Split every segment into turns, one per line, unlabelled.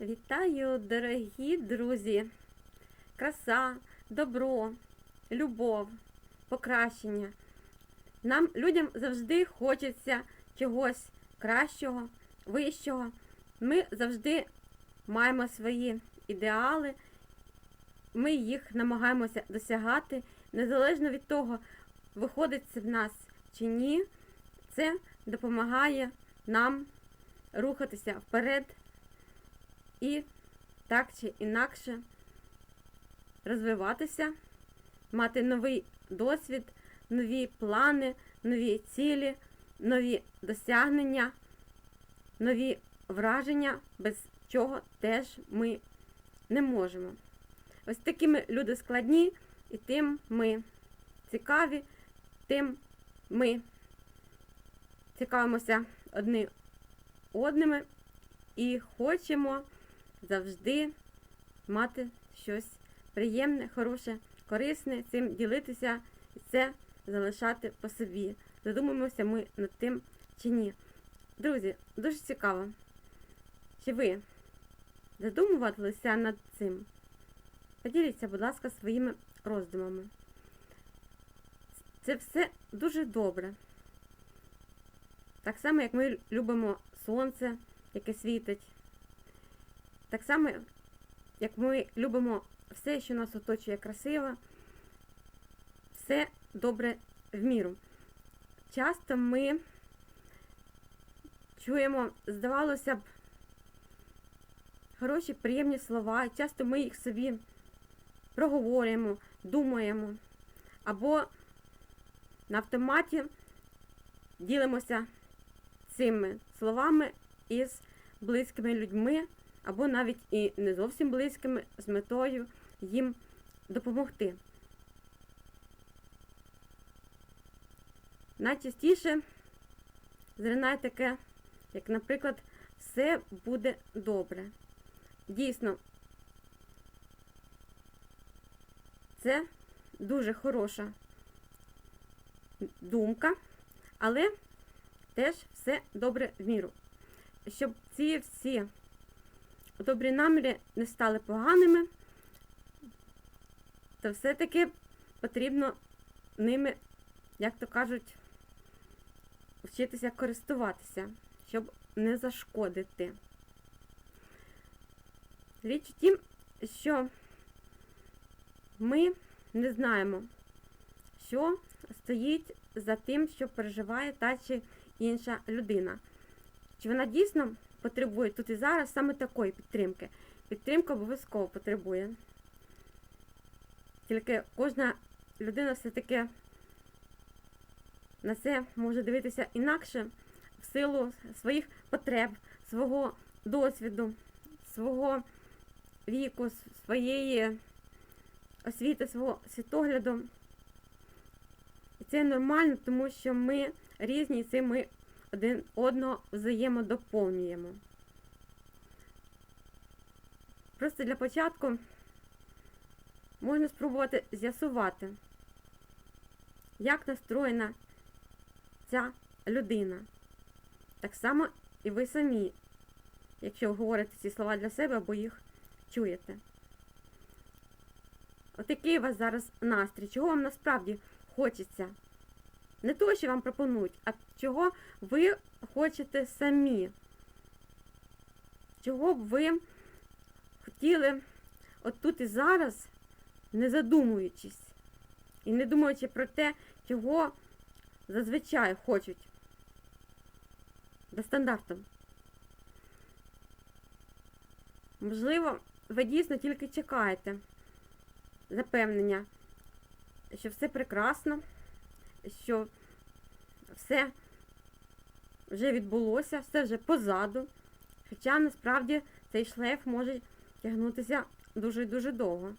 Вітаю, дорогі друзі! Краса, добро, любов, покращення. Нам, людям, завжди хочеться чогось кращого, вищого. Ми завжди маємо свої ідеали, ми їх намагаємося досягати, незалежно від того, виходить це в нас чи ні, це допомагає нам рухатися вперед і так чи інакше розвиватися, мати новий досвід, нові плани, нові цілі, нові досягнення, нові враження, без чого теж ми не можемо. Ось такими люди складні, і тим ми цікаві, тим ми цікавимося одні одними і хочемо завжди мати щось приємне, хороше, корисне, цим ділитися і це залишати по собі. Задумаємося ми над тим чи ні. Друзі, дуже цікаво. Чи ви задумувалися над цим? Поділіться, будь ласка, своїми роздумами. Це все дуже добре. Так само, як ми любимо сонце, яке світить. Так само, як ми любимо все, що нас оточує красиво, все добре в міру. Часто ми чуємо, здавалося б, хороші, приємні слова, часто ми їх собі проговорюємо, думаємо, або на автоматі ділимося цими словами із близькими людьми, або навіть і не зовсім близькими, з метою їм допомогти. Найчастіше зринає таке, як, наприклад, все буде добре. Дійсно, це дуже хороша думка, але теж все добре в міру. Щоб ці всі добрі наміри не стали поганими, то все-таки потрібно ними, як то кажуть, вчитися користуватися, щоб не зашкодити. Річ в тім, що ми не знаємо, що стоїть за тим, що переживає та чи інша людина. Чи вона дійсно потребує тут і зараз саме такої підтримки? Підтримка обов'язково потребує. Тільки кожна людина все-таки на це може дивитися інакше в силу своїх потреб, свого досвіду, свого віку, своєї освіти, свого світогляду. І це нормально, тому що ми різні, і це ми один одного взаємодоповнюємо. Просто для початку можна спробувати з'ясувати, як настроєна ця людина. Так само і ви самі, якщо говорите ці слова для себе або їх чуєте. Отакий у вас зараз настрій. Чого вам насправді хочеться? Не того, що вам пропонують, а чого ви хочете самі. Чого б ви хотіли отут і зараз, не задумуючись, і не думаючи про те, чого зазвичай хочуть до стандарту. Можливо, ви дійсно тільки чекаєте запевнення, що все прекрасно, що все вже відбулося, все вже позаду. Хоча насправді цей шлейф може тягнутися дуже-дуже довго.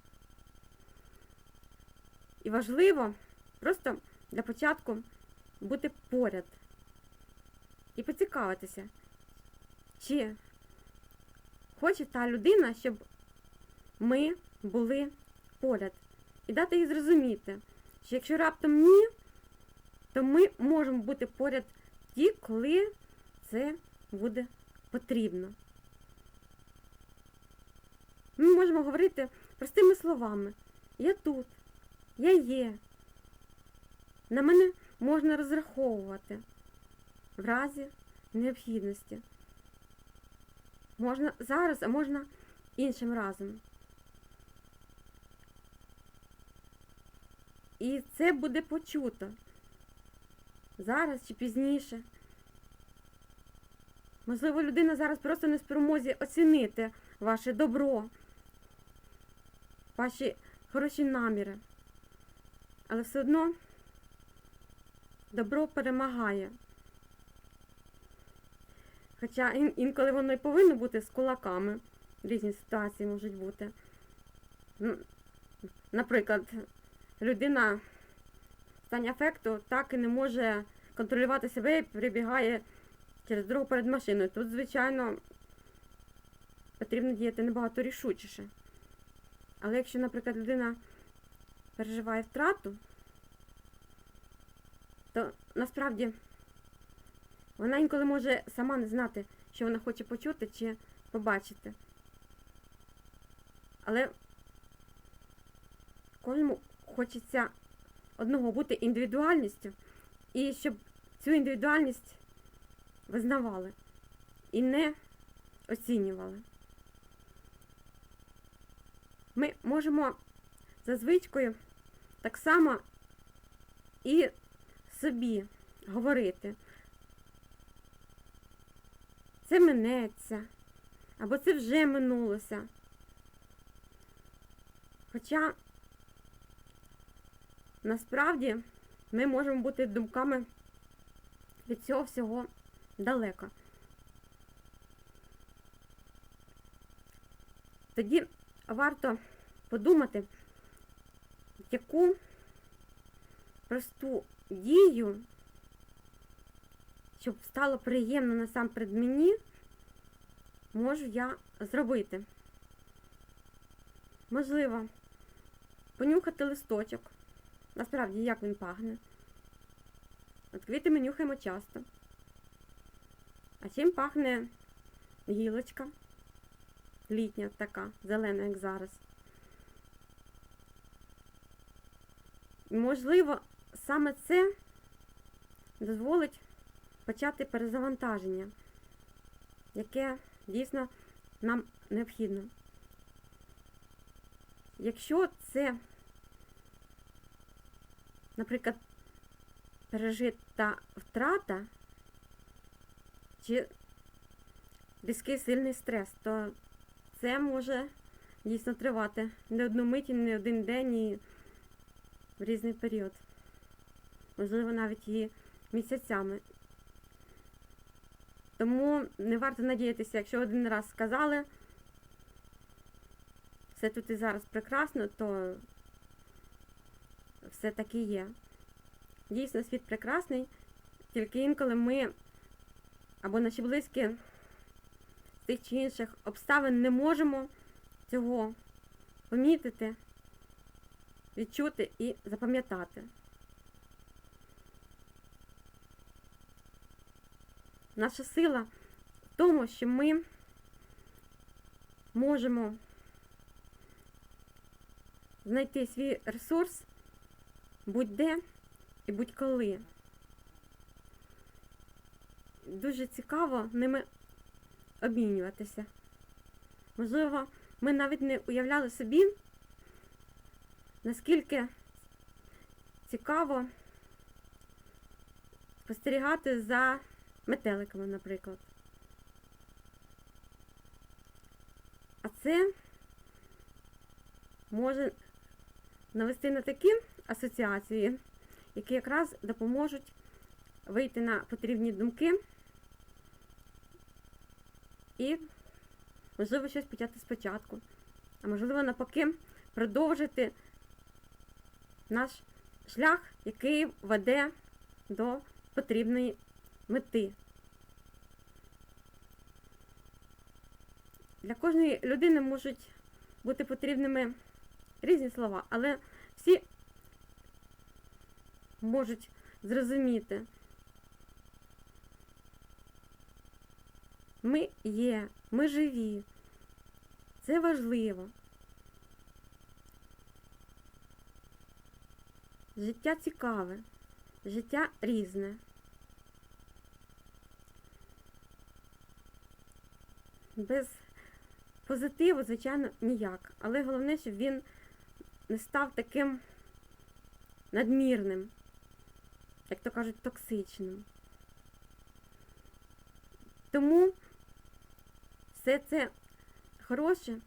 І важливо просто для початку бути поряд і поцікавитися, чи хоче та людина, щоб ми були поряд. І дати їй зрозуміти, що якщо раптом ні, то ми можемо бути поряд ті, коли це буде потрібно. Ми можемо говорити простими словами. Я тут, я є. На мене можна розраховувати в разі необхідності. Можна зараз, а можна іншим разом. І це буде почуто зараз чи пізніше. Можливо, людина зараз просто не спромозі оцінити ваше добро, ваші хороші наміри. Але все одно добро перемагає. Хоча інколи воно і повинно бути з кулаками. Різні ситуації можуть бути. Наприклад, людина стані афекту так і не може контролювати себе і прибігає через дорогу перед машиною. Тут, звичайно, потрібно діяти набагато рішучіше. Але якщо, наприклад, людина переживає втрату, то насправді вона інколи може сама не знати, що вона хоче почути чи побачити. Але кожному хочеться одного бути індивідуальністю, і щоб цю індивідуальність визнавали і не оцінювали. Ми можемо за звичкою так само і собі говорити. Це минеться, або це вже минулося. Хоча насправді ми можемо бути думками від цього всього далеко. Тоді варто подумати, яку просту дію, щоб стало приємно насамперед мені, можу я зробити. Можливо, понюхати листочок. Насправді, як він пахне. От квіти ми нюхаємо часто. А чим пахне гілочка? Літня така, зелена, як зараз. Можливо, саме це дозволить почати перезавантаження, яке дійсно нам необхідно. Якщо це, наприклад, пережита втрата чи різкий сильний стрес, то це може дійсно тривати не одну мить, не один день і в різний період. Можливо, навіть і місяцями. Тому не варто надіятися, якщо один раз сказали, все тут і зараз прекрасно, то все таки є. Дійсно, світ прекрасний, тільки інколи ми або наші близькі з тих чи інших обставин не можемо цього помітити, відчути і запам'ятати. Наша сила в тому, що ми можемо знайти свій ресурс будь-де і будь-коли. Дуже цікаво ними обмінюватися. Можливо, ми навіть не уявляли собі, наскільки цікаво спостерігати за метеликами, наприклад. А це може навести на такі асоціації, які якраз допоможуть вийти на потрібні думки і, можливо, щось почати спочатку. А можливо, навпаки, продовжити наш шлях, який веде до потрібної мети. Для кожної людини можуть бути потрібними різні слова, але всі можуть зрозуміти. Ми є, ми живі. Це важливо. Життя цікаве, життя різне. Без позитиву, звичайно, ніяк. Але головне, щоб він не став таким надмірним, як то кажуть, токсичним. Тому все це хороше,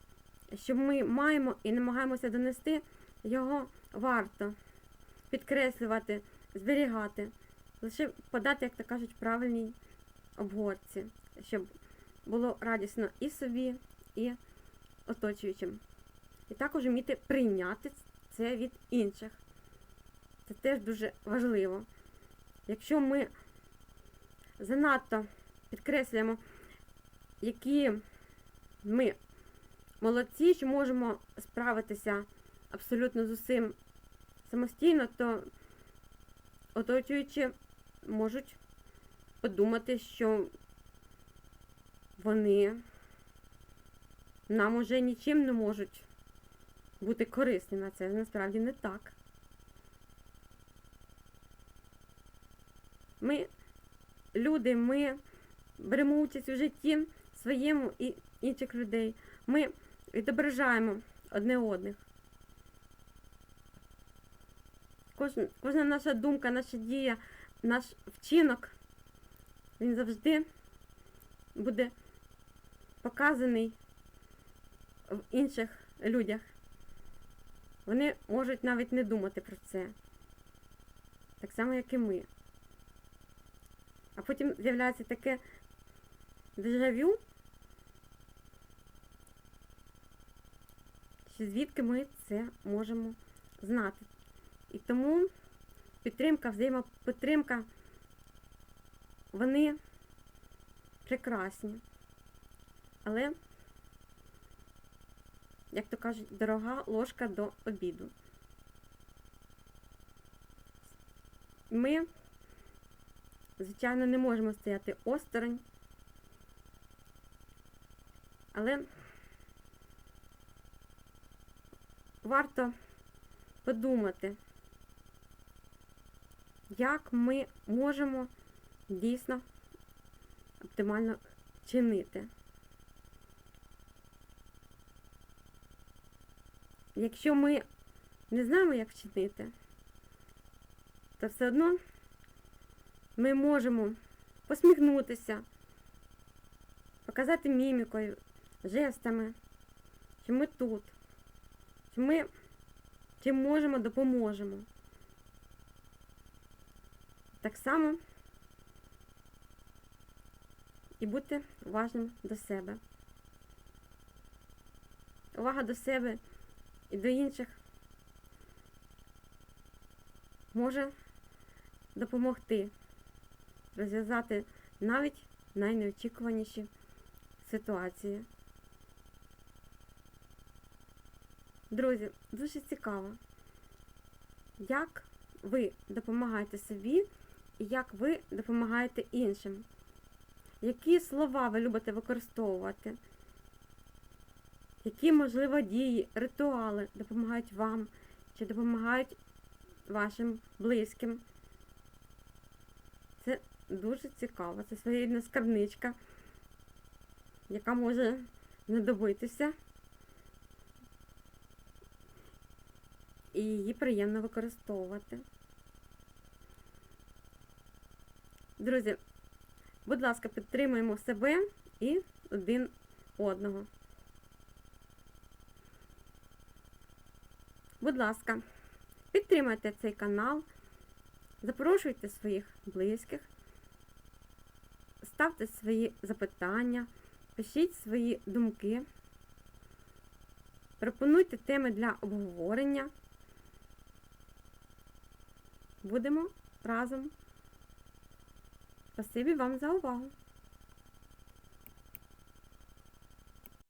що ми маємо і намагаємося донести, його варто підкреслювати, зберігати, лише подати, як то кажуть, правильній обгорці, щоб було радісно і собі, і оточуючим. І також вміти прийняти це від інших. Це теж дуже важливо. Якщо ми занадто підкреслюємо, які ми молодці, що можемо справитися абсолютно з усім самостійно, то оточуючи можуть подумати, що вони нам уже нічим не можуть бути корисні на це. Насправді не так. Ми люди, ми беремо участь у житті своєму і інших людей. Ми відображаємо одне одних. Кожна, кожна наша думка, наша дія, наш вчинок, він завжди буде показаний в інших людях. Вони можуть навіть не думати про це. Так само, як і ми. А потім з'являється таке дежавю, що звідки ми це можемо знати. І тому підтримка, взаємопідтримка, вони прекрасні. Але, як то кажуть, дорога ложка до обіду. Ми, звичайно, не можемо стояти осторонь, але варто подумати, як ми можемо дійсно оптимально чинити. Якщо ми не знаємо, як чинити, то все одно ми можемо посміхнутися, показати мімікою, жестами, що ми тут, що ми чим можемо, допоможемо. Так само і бути уважним до себе. Увага до себе і до інших може допомогти розв'язати навіть найнеочікуваніші ситуації. Друзі, дуже цікаво, як ви допомагаєте собі і як ви допомагаєте іншим. Які слова ви любите використовувати? Які, можливо, дії, ритуали допомагають вам чи допомагають вашим близьким? Це дуже цікаво. Це своєрідна скарбничка, яка може знадобитися. І її приємно використовувати. Друзі, будь ласка, підтримуємо себе і один одного. Будь ласка, підтримайте цей канал, запрошуйте своїх близьких, ставте свої запитання, пишіть свої думки, пропонуйте теми для обговорення. Будемо разом. Спасибі вам за увагу!